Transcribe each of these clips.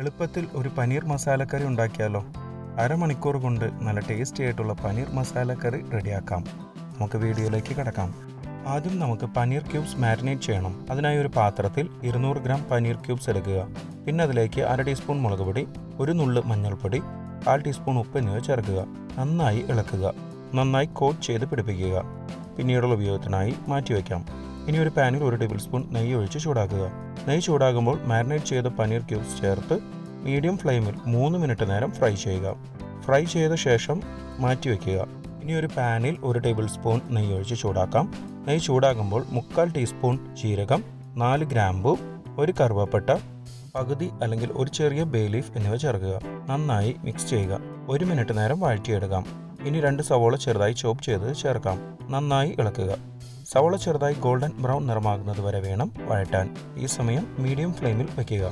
എളുപ്പത്തിൽ ഒരു പനീർ മസാല കറി ഉണ്ടാക്കിയാലോ? അരമണിക്കൂർ കൊണ്ട് നല്ല ടേസ്റ്റി ആയിട്ടുള്ള പനീർ കറി റെഡിയാക്കാം. നമുക്ക് വീഡിയോയിലേക്ക് കിടക്കാം. ആദ്യം നമുക്ക് പനീർ ക്യൂബ്സ് മാരിനേറ്റ് ചെയ്യണം. അതിനായി ഒരു പാത്രത്തിൽ ഇരുന്നൂറ് ഗ്രാം പനീർ ക്യൂബ്സ് എടുക്കുക. പിന്നെ അതിലേക്ക് അര ടീസ്പൂൺ മുളക് പൊടി ഒരു നുള്ള് മഞ്ഞൾപ്പൊടി കാൽ ടീസ്പൂൺ ഉപ്പ് എന്നിവ ചേർക്കുക. നന്നായി ഇളക്കുക. നന്നായി കോട്ട് ചെയ്ത് പിടിപ്പിക്കുക. പിന്നീടുള്ള ഉപയോഗത്തിനായി മാറ്റിവെക്കാം. ഇനി ഒരു പാനിൽ ഒരു ടേബിൾ സ്പൂൺ നെയ്യ് ഒഴിച്ച് ചൂടാക്കുക. നെയ്യ് ചൂടാകുമ്പോൾ മാരിനേറ്റ് ചെയ്ത പനീർ ക്യൂബ്സ് ചേർത്ത് മീഡിയം ഫ്ലെയിമിൽ മൂന്ന് മിനിറ്റ് നേരം ഫ്രൈ ചെയ്യുക. ഫ്രൈ ചെയ്ത ശേഷം മാറ്റിവെക്കുക ഇനി ഒരു പാനിൽ ഒരു ടേബിൾ സ്പൂൺ നെയ്യ് ഒഴിച്ച് ചൂടാക്കാം. നെയ്യ് ചൂടാകുമ്പോൾ മുക്കാൽ ടീസ്പൂൺ ജീരകം നാല് ഗ്രാമ്പു ഒരു കറുവപ്പട്ട പകുതി അല്ലെങ്കിൽ ഒരു ചെറിയ ബേ ലീഫ് എന്നിവ ചേർക്കുക. നന്നായി മിക്സ് ചെയ്യുക. ഒരു മിനിറ്റ് നേരം വഴറ്റിയെടുക്കാം. ഇനി രണ്ട് സവോള ചെറുതായി ചോപ്പ് ചെയ്ത് ചേർക്കാം. നന്നായി ഇളക്കുക. സവോള ചെറുതായി ഗോൾഡൻ ബ്രൗൺ നിറമാകുന്നത് വരെ വേണം വഴറ്റാൻ. ഈ സമയം മീഡിയം ഫ്ലെയിമിൽ വയ്ക്കുക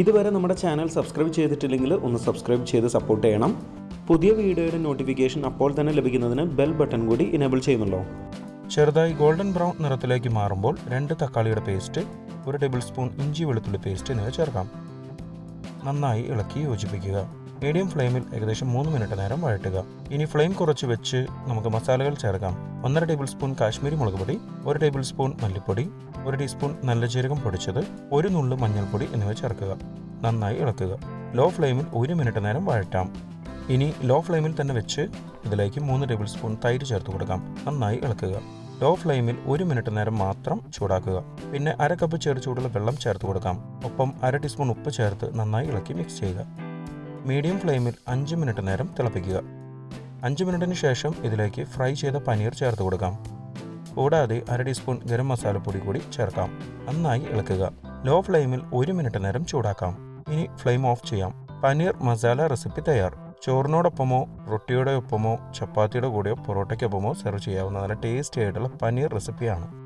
ഇതുവരെ നമ്മുടെ ചാനൽ സബ്സ്ക്രൈബ് ചെയ്തിട്ടില്ലെങ്കിൽ ഒന്ന് സബ്സ്ക്രൈബ് ചെയ്ത് സപ്പോർട്ട് ചെയ്യണം. പുതിയ വീഡിയോയുടെ നോട്ടിഫിക്കേഷൻ അപ്പോൾ തന്നെ ലഭിക്കുന്നതിന് ബെൽ ബട്ടൺ കൂടി ഇനേബിൾ ചെയ്യുമല്ലോ. ചെറുതായി ഗോൾഡൻ ബ്രൗൺ നിറത്തിലേക്ക് മാറുമ്പോൾ രണ്ട് തക്കാളിയുടെ പേസ്റ്റ് ഒരു ടേബിൾ സ്പൂൺ ഇഞ്ചി വെളുത്തുള്ളി പേസ്റ്റ് എന്നിവ ചേർക്കാം. നന്നായി ഇളക്കി യോജിപ്പിക്കുക. മീഡിയം ഫ്ലെയിമിൽ ഏകദേശം മൂന്ന് മിനിറ്റ് നേരം വഴറ്റുക. ഇനി ഫ്ലെയിം കുറച്ച് വെച്ച് നമുക്ക് മസാലകൾ ചേർക്കാം. ഒന്നര ടേബിൾ സ്പൂൺ കാശ്മീരി മുളക് പൊടി ഒരു ടേബിൾ സ്പൂൺ മല്ലിപ്പൊടി ഒരു ടീസ്പൂൺ നല്ല ജീരകം പൊടിച്ചത് ഒരു നുള്ളു മഞ്ഞൾപ്പൊടി എന്നിവ ചേർക്കുക. നന്നായി ഇളക്കുക. ലോ ഫ്ലെയിമിൽ ഒരു മിനിറ്റ് നേരം വഴറ്റാം. ഇനി ലോ ഫ്ലെയിമിൽ തന്നെ വെച്ച് ഇതിലേക്ക് മൂന്ന് ടേബിൾ സ്പൂൺ തൈര് ചേർത്ത് കൊടുക്കാം. നന്നായി ഇളക്കുക. ലോ ഫ്ലെയിമിൽ ഒരു മിനിറ്റ് നേരം മാത്രം ചൂടാക്കുക. പിന്നെ അര കപ്പ് ചെറു ചൂടുള്ള വെള്ളം ചേർത്ത് കൊടുക്കാം. ഒപ്പം അര ടീസ്പൂൺ ഉപ്പ് ചേർത്ത് നന്നായി ഇളക്കി മിക്സ് ചെയ്യുക. മീഡിയം ഫ്ലെയിമിൽ അഞ്ച് മിനിറ്റ് നേരം തിളപ്പിക്കുക. അഞ്ച് മിനിറ്റിന് ശേഷം ഇതിലേക്ക് ഫ്രൈ ചെയ്ത പനീർ ചേർത്ത് കൊടുക്കാം. കൂടാതെ അര ടീസ്പൂൺ ഗരം മസാലപ്പൊടി കൂടി ചേർക്കാം. നന്നായി ഇളക്കുക. ലോ ഫ്ലെയിമിൽ ഒരു മിനിറ്റ് നേരം ചൂടാക്കാം. ഇനി ഫ്ലെയിം ഓഫ് ചെയ്യാം. പനീർ മസാല റെസിപ്പി തയ്യാർ. ചോറിനോടൊപ്പമോ റൊട്ടിയുടെ ഒപ്പമോ ചപ്പാത്തിയുടെ കൂടെയോ പൊറോട്ടയ്ക്കൊപ്പമോ സെർവ് ചെയ്യാവുന്ന നല്ല ടേസ്റ്റി ആയിട്ടുള്ള പനീർ റെസിപ്പിയാണ്.